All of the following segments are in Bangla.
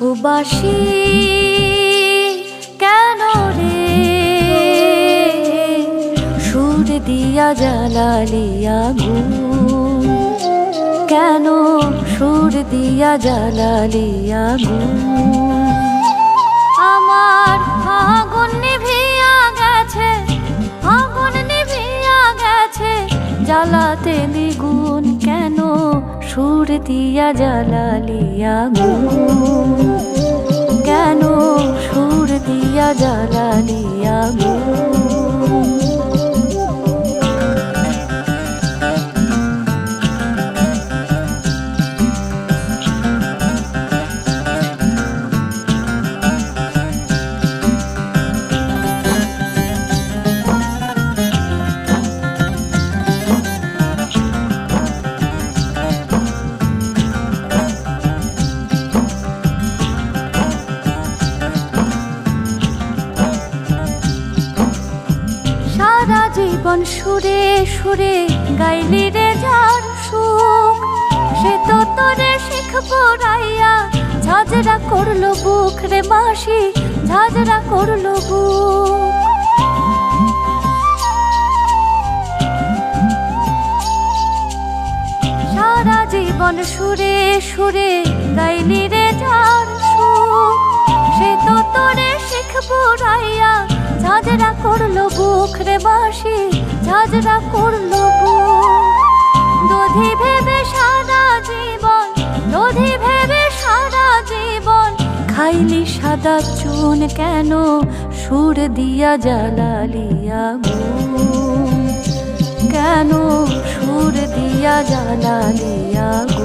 উবাসী কেন রে? সুর দিয়া জ্বালালি আগুন। কেন সুর দিয়া জ্বালালি আগুন? জ্বালাতে দ্বিগুণ কেন? সুর দিয়া জ্বালালি আগুন। কেন জীবন সুরে সুরে গাইলি রে যার সুখ। সে তো তোরে শিখ পড়াইয়া ঝাঁঝরা করল বুক রে মাসি, ঝাঁঝরা করল বুক। সারা জীবন সুরে সুরে গাইলি রে যার সুখ। সে তো তোরে শিখ পড়াইয়া ঝাঁঝরা করল বুক রে বাসি ঝাঁঝরা করল দধি ভেবে সারা জীবন, দধি ভেবে সারা জীবন, খাইলি সাদা চুন কেন? সুর দিয়া জ্বালালি আগুন। কেন সুর দিয়া জ্বালালি আগুন?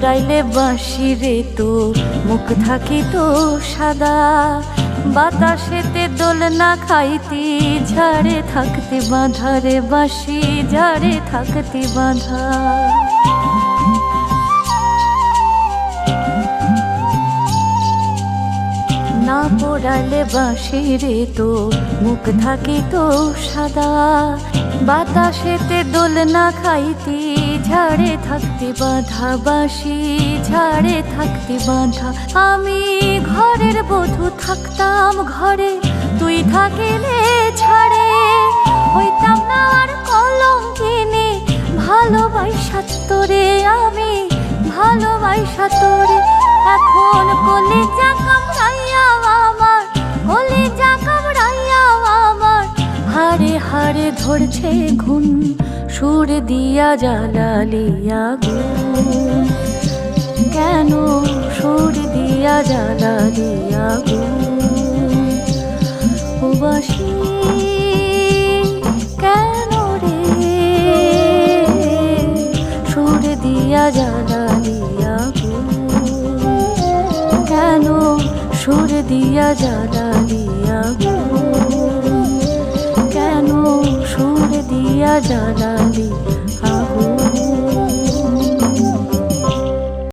না পোড়াইলে বাঁশি রে তো মুখ থাকি তো সাদা। বাতাসেতে দোল না খাইতি, ঝাড়ে থাকতে বাঁধা রে বাঁশি, ঝাড়ে থাকতে বাঁধা। পোড়ালে বাঁশি রে তো, মুখ থাকি তো সাদা। বাতাসেতে দোল না খাইতি, ঝাড়ে থাকতে বাঁধা বাঁশি, ঝাড়ে থাকতে বাঁধা। আমি ঘরের বধূ থাকতাম ঘরে, তুই থাকিলে ছাড়ে। হইতাম না আর কলম কিনে ভালোবাসা তোরে আমি, ভালোবাসা তোরে এখন কামড়াইয়া আমার হারে ধরছে ঘুম, সুর দিয়া জ্বালালিয়া কেন সুর দিয়া জ্বালালিয়া গুণ উবাসী, কেন রে? সুর দিয়া জ্বালালিয়া সুর দিয়া জ্বালা দিয়া কেন সুর দিয়া জ্বালালিয়া